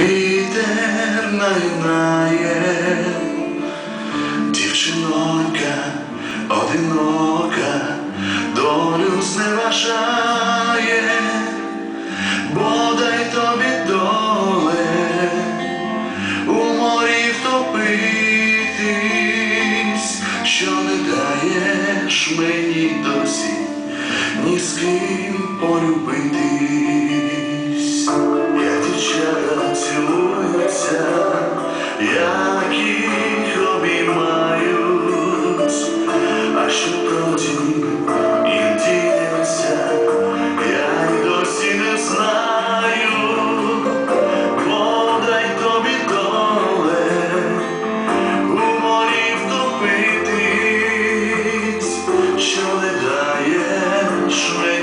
Вітер найнає, дівчинонька одинока, долю зневажає, бодай тобі доле у морі втопитись, що не даєш мені досі, ні з ким полюбити. я обіймаюсь, а що проти їм я й досі не знаю, подай тобі доле, у морі втопитись, що не даєш мені.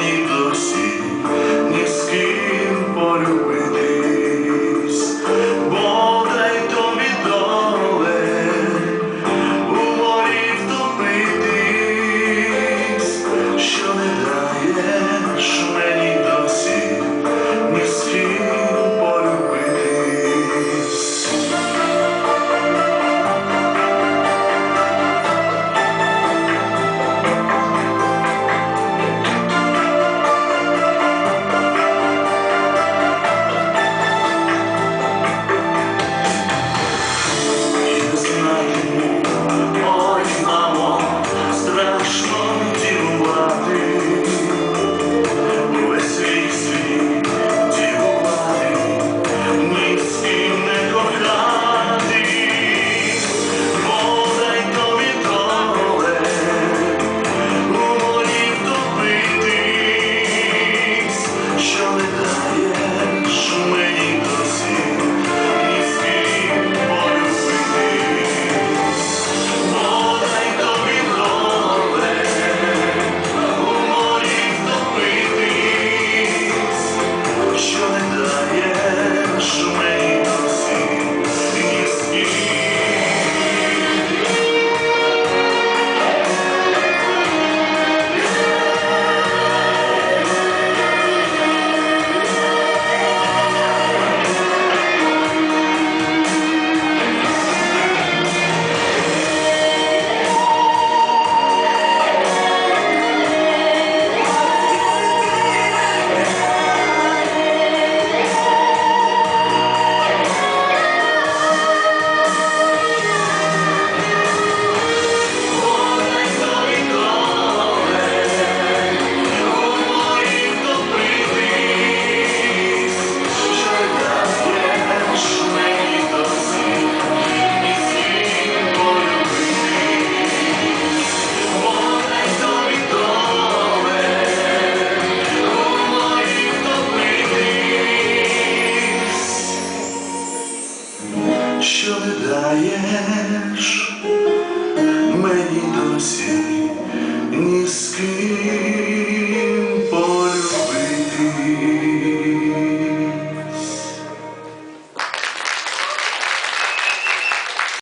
pienso você.